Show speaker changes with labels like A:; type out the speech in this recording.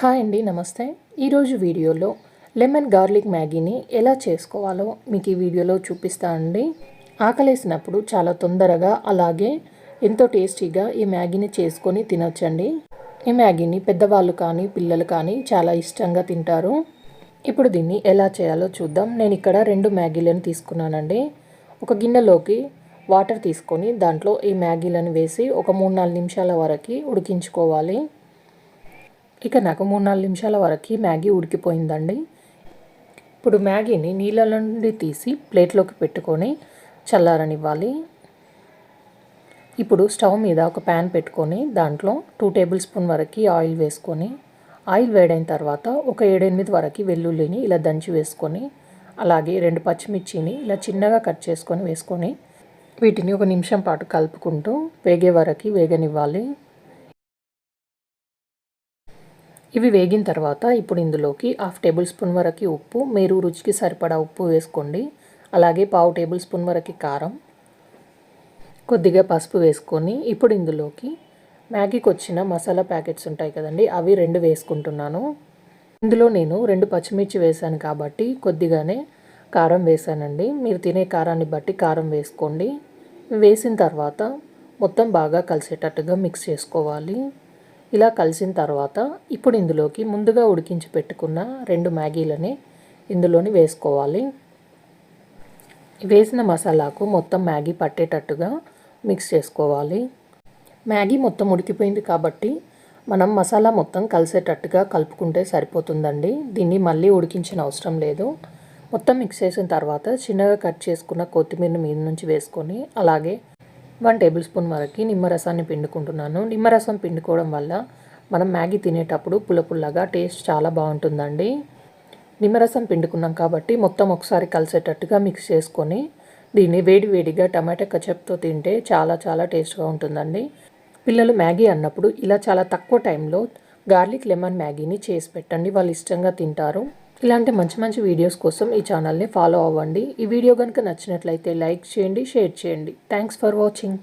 A: Hi అండి నమస్తే. ఈరోజు వీడియోలో లెమన్ గార్లిక్ మ్యాగీని ఎలా చేసుకోవాలో మీకు ఈ వీడియోలో చూపిస్తానండి ఆకలేసినప్పుడు చాలా తొందరగా అలాగే ఎంతో టేస్టీగా ఈ మ్యాగీని చేసుకొని తినొచ్చండి. ఈ మ్యాగీని పెద్దవాళ్ళు కానీ పిల్లలు కానీ చాలా ఇష్టంగా తింటారు. ఇప్పుడు దీన్ని ఎలా చేయాలో చూద్దాం. నేను ఇక్కడ రెండు మ్యాగీలను తీసుకున్నానండి. ఒక గిన్నెలోకి వాటర్ తీసుకొని దాంట్లో ఈ మ్యాగీలను వేసి ఒక మూడు నాలుగు నిమిషాల వరకు ఉడికించుకోవాలి. ఇక నాకు మూడు నాలుగు నిమిషాల వరకు మ్యాగీ ఉడికిపోయిందండి. ఇప్పుడు మ్యాగీని నీళ్ళ నుండి తీసి ప్లేట్లోకి పెట్టుకొని చల్లారనివ్వాలి. ఇప్పుడు స్టవ్ మీద ఒక ప్యాన్ పెట్టుకొని దాంట్లో టూ టేబుల్ స్పూన్ వరకు ఆయిల్ వేసుకొని ఆయిల్ వేడైన తర్వాత ఒక ఏడెనిమిది వరకు వెల్లుల్లిని ఇలా దంచి వేసుకొని అలాగే రెండు పచ్చిమిర్చిని ఇలా చిన్నగా కట్ చేసుకొని వేసుకొని వీటిని ఒక నిమిషం పాటు కలుపుకుంటూ వేగే వరకు వేగనివ్వాలి. ఇవి వేగిన తర్వాత ఇప్పుడు ఇందులోకి హాఫ్ టేబుల్ స్పూన్ వరకు ఉప్పు మీరు రుచికి సరిపడా ఉప్పు వేసుకోండి. అలాగే పావు టేబుల్ స్పూన్ వరకు కారం కొద్దిగా పసుపు వేసుకొని ఇప్పుడు ఇందులోకి మ్యాగీకి వచ్చిన మసాలా ప్యాకెట్స్ ఉంటాయి కదండి అవి రెండు వేసుకుంటున్నాను. ఇందులో నేను రెండు పచ్చిమిర్చి వేసాను కాబట్టి కొద్దిగానే కారం వేసానండి మీరు తినే కారాన్ని బట్టి కారం వేసుకోండి. వేసిన తర్వాత మొత్తం బాగా కలిసేటట్టుగా మిక్స్ చేసుకోవాలి. ఇలా కలిసిన తర్వాత ఇప్పుడు ఇందులోకి ముందుగా ఉడికించి పెట్టుకున్న రెండు మ్యాగీలని ఇందులోని వేసుకోవాలి. వేసిన మసాలాకు మొత్తం మ్యాగీ పట్టేటట్టుగా మిక్స్ చేసుకోవాలి. మ్యాగీ మొత్తం ఉడికిపోయింది కాబట్టి మనం మసాలా మొత్తం కలిసేటట్టుగా కలుపుకుంటే సరిపోతుందండి. దీన్ని మళ్ళీ ఉడికించిన అవసరం లేదు. మొత్తం మిక్స్ చేసిన తర్వాత చిన్నగా కట్ చేసుకున్న కొత్తిమీర మీద నుంచి వేసుకొని అలాగే వన్ టేబుల్ స్పూన్ వరకు నిమ్మరసాన్ని పిండుకుంటున్నాను. నిమ్మరసం పిండుకోవడం వల్ల మనం మ్యాగీ తినేటప్పుడు పుల్ల పుల్లగా టేస్ట్ చాలా బాగుంటుందండి. నిమ్మరసం పిండుకున్నాం కాబట్టి మొత్తం ఒకసారి కలిసేటట్టుగా మిక్స్ చేసుకొని దీన్ని వేడి వేడిగా టమాటా కచప్తో తింటే చాలా చాలా టేస్ట్గా ఉంటుందండి. పిల్లలు మ్యాగీ అన్నప్పుడు ఇలా చాలా తక్కువ టైంలో గార్లిక్ లెమన్ మ్యాగీని చేసి పెట్టండి. వాళ్ళు ఇష్టంగా తింటారు. ఇలాంటి మంచి మంచి వీడియోస్ కోసం ఈ ఛానల్ని ఫాలో అవ్వండి. ఈ వీడియో కనుక నచ్చినట్లయితే లైక్ చేయండి షేర్ చేయండి. Thanks for watching